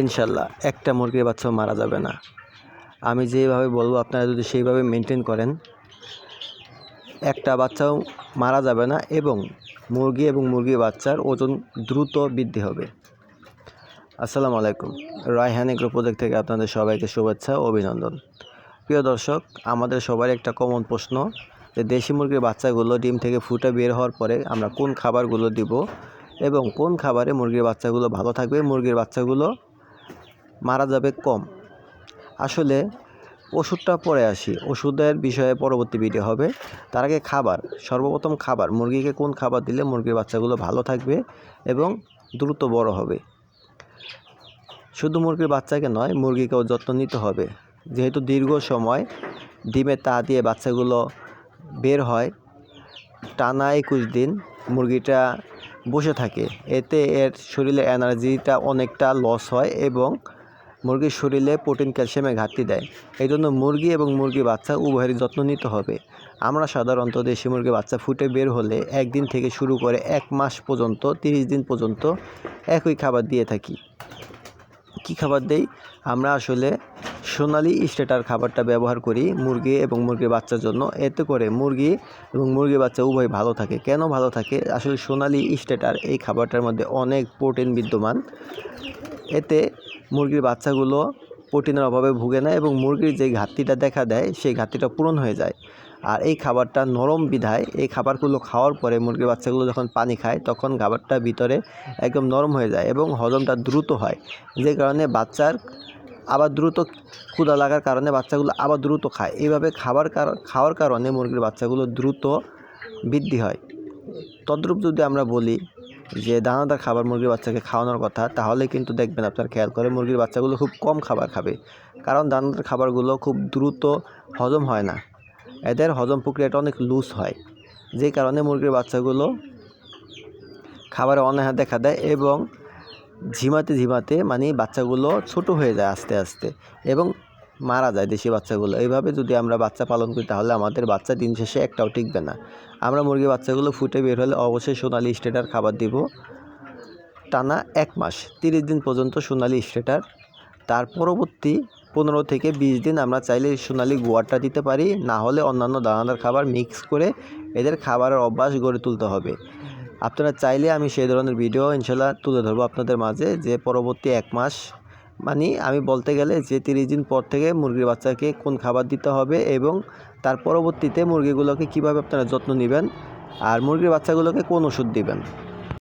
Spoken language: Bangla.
ইনশাল্লাহ একটা মুরগির বাচ্চাও মারা যাবে না। আমি যেভাবে বলব, আপনারা যদি সেইভাবে মেনটেন করেন, একটা বাচ্চাও মারা যাবে না এবং মুরগি এবং মুরগির বাচ্চার ওজন দ্রুত বৃদ্ধি হবে। আসসালামু আলাইকুম। রায়হান এগ্রো প্রজেক্ট থেকে আপনাদের সবাইকে শুভেচ্ছা ও অভিনন্দন। প্রিয় দর্শক, আমাদের সবার একটা কমন প্রশ্ন যে দেশি মুরগির বাচ্চাগুলো ডিম থেকে ফুটে বের হওয়ার পরে আমরা কোন খাবারগুলো দিব এবং কোন খাবারে মুরগির বাচ্চাগুলো ভালো থাকবে, মুরগির বাচ্চাগুলো মারা যাবে কম। আসলে ওষুধটা পরে আসি। ওষুধের বিষয়ে পরবর্তী ভিডিও হবে। তার আগে খাবার। সর্বপ্রথম খাবার। মুরগিকে কোন খাবার দিলে মুরগির বাচ্চাগুলো ভালো থাকবে এবং দ্রুত বড় হবে? শুধু মুরগির বাচ্চাকে নয়, মুরগিকেও যত্ন নিতে হবে। যেহেতু দীর্ঘ সময় ডিমে তা দিয়ে বাচ্চাগুলো বের হয়, টানা একুশ দিন মুরগিটা বসে থাকে। এতে এর শরীরে এনার্জিটা অনেকটা লস হয় এবং মুরগির শরীরে প্রোটিন ক্যালসিয়ামের ঘাটতি দেয়। এই জন্য মুরগি এবং মুরগি বাচ্চা উভয়েরই যত্ন নিতে হবে। আমরা সাধারণত দেশি মুরগি বাচ্চা ফুটে বের হলে একদিন থেকে শুরু করে এক মাস পর্যন্ত, তিরিশ দিন পর্যন্ত একই খাবার দিয়ে থাকি। কী খাবার দেই? আমরা আসলে সোনালি স্টেটার খাবারটা ব্যবহার করি মুরগি এবং মুরগির বাচ্চার জন্য। এতে করে মুরগি এবং মুরগির বাচ্চা উভয় ভালো থাকে। কেন ভালো থাকে? আসলে সোনালি স্টেটার এই খাবারটার মধ্যে অনেক প্রোটিন বিদ্যমান। এতে মুরগির বাচ্চাগুলো প্রোটিনের অভাবে ভুগে না এবং মুরগির যে ঘাটতিটা দেখা দেয়, সেই ঘাটতিটা পূরণ হয়ে যায়। আর এই খাবারটা নরম বিধায় এই খাবারগুলো খাওয়ার পরে মুরগির বাচ্চাগুলো যখন পানি খায়, তখন খাবারটা ভিতরে একদম নরম হয়ে যায় এবং হজমটা দ্রুত হয়। যে কারণে বাচ্চার আবার দ্রুত ক্ষুধা লাগার কারণে বাচ্চাগুলো আবার দ্রুত খায়। এইভাবে খাবার খাওয়ার কারণে মুরগির বাচ্চাগুলো দ্রুত বৃদ্ধি হয়। তদ্রূপ যদি আমরা বলি যে দানাদার খাবার মুরগির বাচ্চাকে খাওয়ানোর কথা, তাহলে কিন্তু দেখবেন আপনার খেয়াল করে মুরগির বাচ্চাগুলো খুব কম খাবার খাবে। কারণ দানাদার খাবারগুলো খুব দ্রুত হজম হয় না। এদের হজম প্রক্রিয়াটা অনেক লুজ হয়। যে কারণে মুরগির বাচ্চাগুলো খাবারে অনীহা দেখা দেয় এবং ঝিমাতে ঝিমাতে মানে বাচ্চাগুলো ছোট হয়ে যায় আস্তে আস্তে এবং মারা যায় দেশি বাচ্চাগুলো। এইভাবে যদি আমরা বাচ্চা পালন করি, তাহলে আমাদের বাচ্চা দিন শেষে একটাও টিকবে না। আমরা মুরগির বাচ্চাগুলো ফুটে বের হলে অবশ্যই সোনালি স্টেটার খাবার দিব টানা এক মাস, তিরিশ দিন পর্যন্ত সোনালি স্টেটার। তার পরবর্তী পনেরো থেকে বিশ দিন আমরা চাইলে সোনালি গোয়ারটা দিতে পারি, না হলে অন্যান্য দানাদার খাবার মিক্স করে এদের খাবারের অভ্যাস গড়ে তুলতে হবে। আপনারা চাইলে আমি সেই ধরনের ভিডিও ইনশাল্লাহ তুলে ধরবো আপনাদের মাঝে যে পরবর্তী এক মাস মানে আমি বলতে গেলে যে তিরিশ দিন পর থেকে মুরগির বাচ্চাকে কোন খাবার দিতে হবে এবং তার পরবর্তীতে মুরগিগুলোকে কীভাবে আপনারা যত্ন নেবেন আর মুরগির বাচ্চাগুলোকে কোন ওষুধ দিবেন।